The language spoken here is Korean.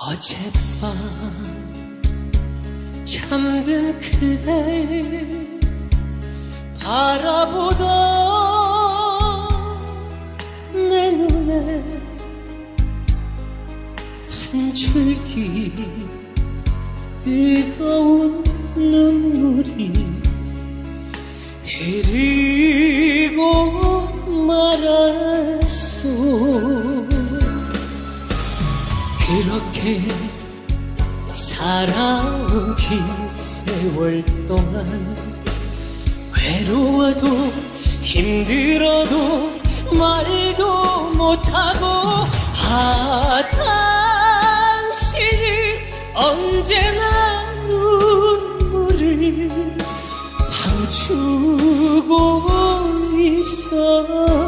어젯밤 잠든 그댈 바라보던 내 눈에 한 줄기 뜨거운 눈물이 흐르고 말았 그렇게 살아온 긴 세월 동안 외로워도 힘들어도 말도 못하고 아 당신은 언제나 눈물을 감추고 있어